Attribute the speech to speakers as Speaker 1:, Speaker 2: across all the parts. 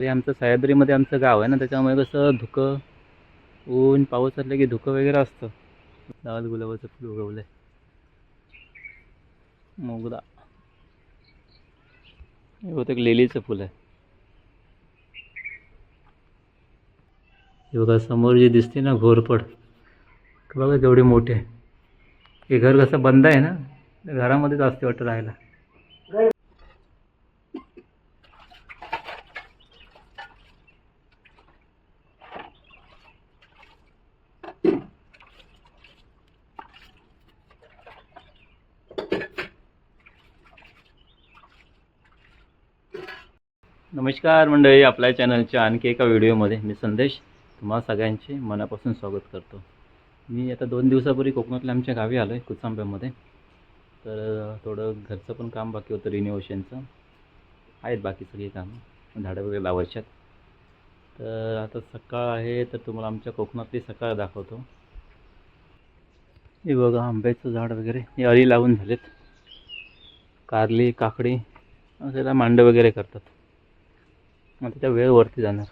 Speaker 1: ते आमचं सह्याद्रीमध्ये आमचं गाव आहे ना त्याच्यामुळे कसं धुकं ऊन पाऊस असलं की धुकं वगैरे असतं. लाल गुलाबाचं फुल उगवलं आहे मोगरा. हे बहुतेक लिलीचं फुल आहे. हे बघा समोर जी दिसते ना घोरपड बघा केवढी मोठी आहे. हे घर कसं बंद आहे ना घरामध्येच असते वाटतं राहायला. नमस्कार मंडळी आपल्या चॅनलच्या आणखी एका व्हिडिओमध्ये मी संदेश तुम्हा सगळ्यांचे मनापासून स्वागत करतो. मी आता दोन दिवसापूर्वी कोकणातल्या आमच्या गावी आलो आहे कुचांब्यामध्ये. तर थोडं घरचं पण काम बाकी होतं रिनोव्हेशनचं आहेत बाकी सगळी कामं झाडं वगैरे लावायच्यात. तर आता सकाळ आहे तर तुम्हाला आमच्या कोकणातली सकाळ दाखवतो. हे बघा आंब्याचं झाड वगैरे हे अळी लावून झालेत. कारली काकडी त्याला मांड वगैरे करतात. मग त्याच्या वेळ वरती जाणार.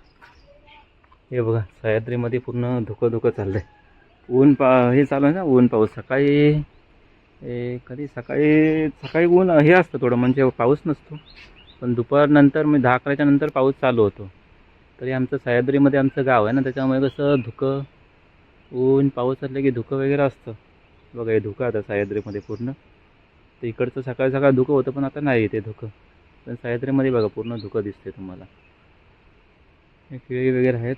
Speaker 1: हे बघा सह्याद्रीमध्ये पूर्ण धुकं धुकं चाललं आहे ऊन पा हे चालू आहे ना ऊन पाऊस. सकाळी हे कधी? सकाळी सकाळी ऊन हे असतं थोडं म्हणजे पाऊस नसतो. पण दुपारनंतर मी दहा अकराच्या नंतर पाऊस चालू होतो. तरी आमचं सह्याद्रीमध्ये आमचं गाव आहे ना त्याच्यामुळे कसं धुकं ऊन पाऊस असलं की धुकं वगैरे असतं. बघा हे धुकं आता सह्याद्रीमध्ये पूर्ण. तर इकडचं सकाळी सकाळ धुकं होतं पण आता नाही ते धुकं. पण सह्याद्रीमध्ये बघा पूर्ण धुकं दिसते तुम्हाला. केळी वगैरे आहेत.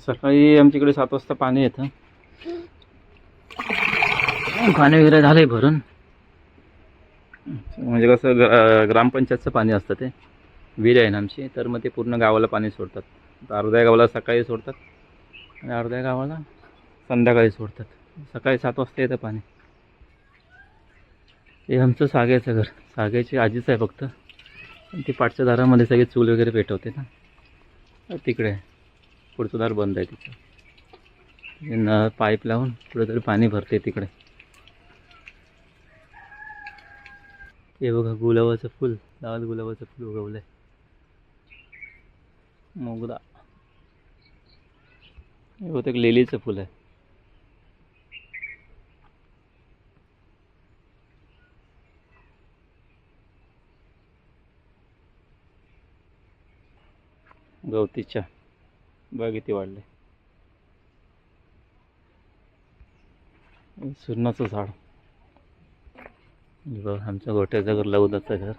Speaker 1: सकाळी आमच्याकडे सात वाजता पाणी येतं. पाणी वगैरे झालं आहे भरून. म्हणजे कसं ग्रा ग्रामपंचायतचं पाणी असतं ते. विहीर आहे ना आमची तर मग ते पूर्ण गावाला पाणी सोडतात. अर्ध्या गावाला सकाळी सोडतात आणि अर्ध्या गावाला संध्याकाळी सोडतात. सकाळी सात वाजता येतं पाणी. हे आमचं साग्याचं घर. साग्याची आजीच आहे फक्त. ती पाठच्या दारामध्ये सगळे चूल वगैरे पेटवते ना. तिकडे पुढचं दार बंद आहे तिचं. न पाईप लावून कुठेतरी पाणी भरते तिकडे. हे बघा गुलाबाचं फुल लाल गुलाबाचं फुल उगवलं आहे मोगरा. हे बहुतेक लिलीचं फुल आहे. गवतीच्या बघ किती वाढले. सुरणाचं झाड. बघ आमच्या गोट्याचं घर लवदाचं घर.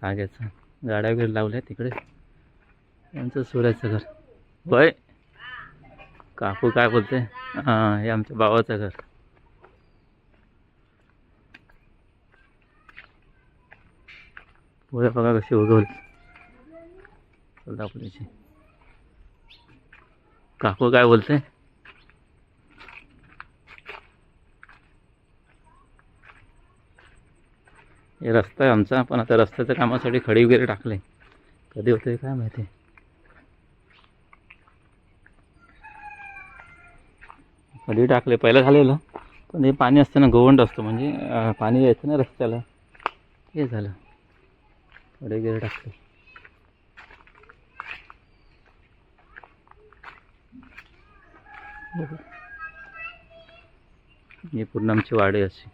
Speaker 1: साग्याचं. गाड्या वगैरे लावल्या तिकडे. आमचं सुऱ्याचं घर. वय काकू काय बोलते? हां हे आमच्या भावाचं घर. पुढे बघा कशी उगवली. कोल्हापुरीची काकू काय बोलते हे रस्ता आहे आमचा पण आता रस्त्याच्या कामासाठी खडी वगैरे टाकले. कधी होते काय माहिती? कधी टाकले पहिलं झालेलं पण हे पाणी असतं ना गोवंड असतं म्हणजे पाणी यायचं ना रस्त्याला. हे झालं. खडी वगैरे टाकले. हो. हे. पूर्ण आमची वाडी अशी.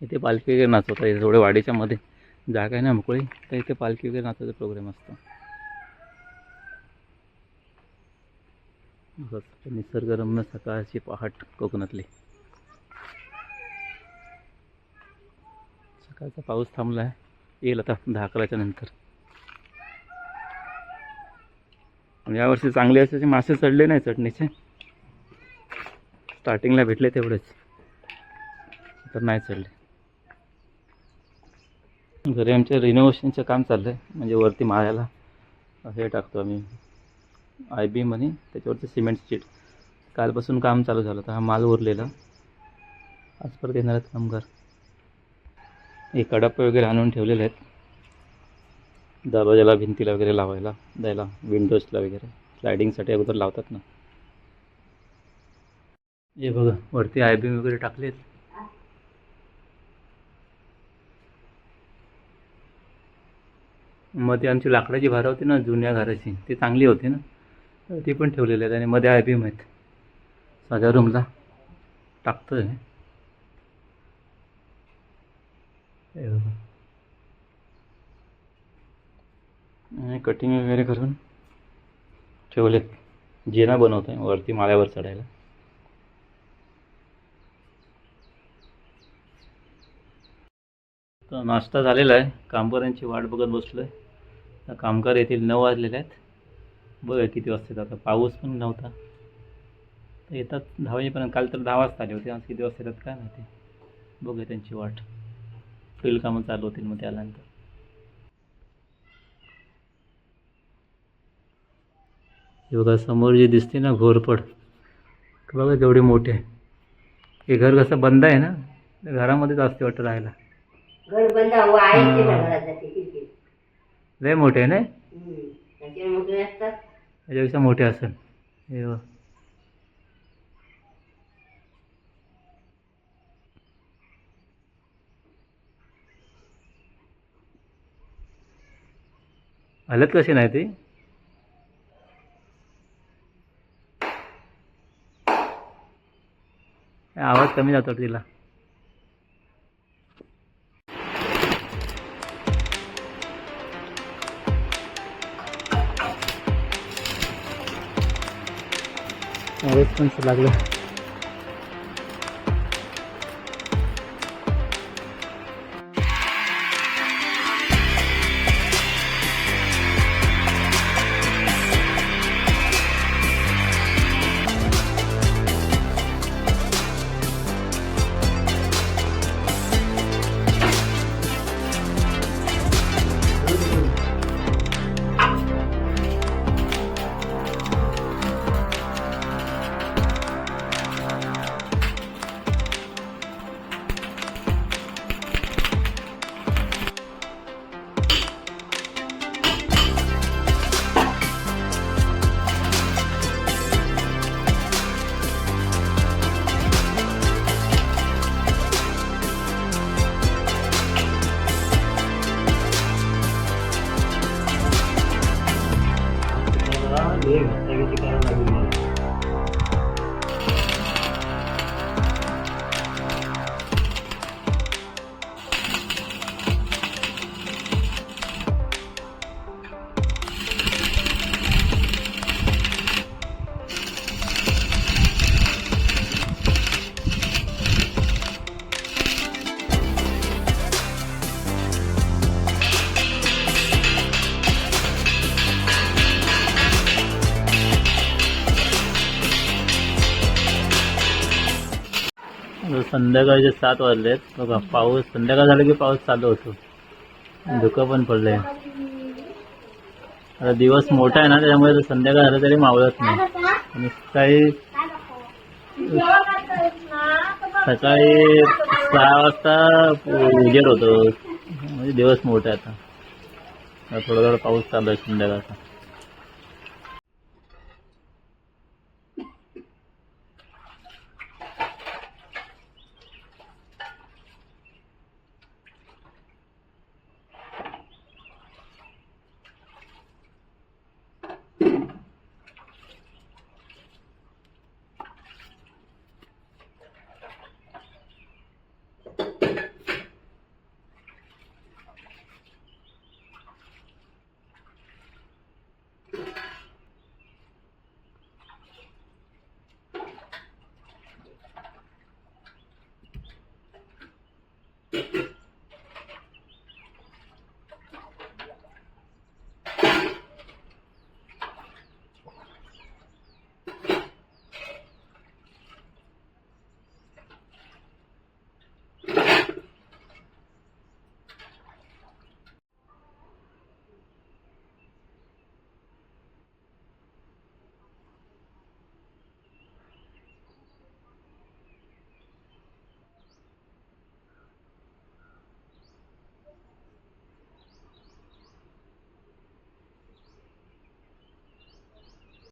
Speaker 1: इथे पालखी वगैरे नाचवतात येते थोडे वाडीच्या मध्ये जागा आहे ना मोकळी तर इथे पालखी वगैरे नाचायचा प्रोग्राम असतो. बस निसर्गरम्य सकाळची पहाट कोकणातली. सकाळचा पाऊस थांबला आहे येईल आता दहा अकराच्या नंतर आणि यावर्षी चांगले असायचे मासे चढले नाही चटणीचे. स्टार्टिंगला भेटले तेवढेच. तर नाही चढले. घरी आमच्या रिनोव्हेशनचं काम चाललं आहे म्हणजे वरती माळ्याला हे टाकतो आम्ही. आय बी म्हणे त्याच्यावरती सिमेंट शीट कालपासून काम चालू झालं तर हा माल उरलेला. आज परत येणार आहेत कामगार. हे कडापे वगैरे आणून ठेवलेले आहेत. दरवाजाला भिंतीला वगैरे लावायला द्यायला विंडोजला वगैरे. स्लायडिंगसाठी अगोदर लावतात ना. हे बघा वरती आयबीम वगैरे टाकलेत. मध्ये आमची लाकडाची भारं होती ना जुन्या घराची ती चांगली होती ना. ती पण ठेवलेली आहेत आणि मध्ये आयबीम आहेत. साध्या रूमला टाकतोय. हे बघा. आणि कटिंग वगैरे करून ठेवलेत. जेना बनवतो आहे वरती माळ्यावर चढायला. तर नाश्ता झालेला आहे. कामगारांची वाट बघत बसलो आहे तर कामगार येतील नऊ वाजलेले आहेत. बघा किती वाजता येतात. आता पाऊस पण नव्हता. तर येतात दहा वाजेपर्यंत. काल तर दहा वाजता आले होते. आज किती वाजता येतात काय माहिती. बघूया त्यांची वाट. फील्ड कामं चालू होतील मग त्यानंतर. हे बघा समोर जी दिसते ना घोरपड बघा केवढी मोठी. आहे हे घर कसं बंद आहे ना? घरामध्येच असते वाटतं राहायला.
Speaker 2: घर बंद
Speaker 1: लय मोठे आहे ना.
Speaker 2: त्याचे मोठे असतात.
Speaker 1: त्याच्यापेक्षा मोठे असेल. हे. हलत कशी नाही ती? también la tortilla. A ver, con su संध्याकाळचे सात वाजले आहेत बघा पाऊस संध्याकाळ झालं की पाऊस चालू होतो. धुकं पण पडलंय. आता दिवस मोठा आहे ना त्याच्यामुळे संध्याकाळ झालं तरी मावळत नाही. आणि सकाळी सकाळी सहा वाजता उजेड होतो. म्हणजे दिवस मोठा आहे आता थोडा थोडा पाऊस चालू आहे संध्याकाळचा.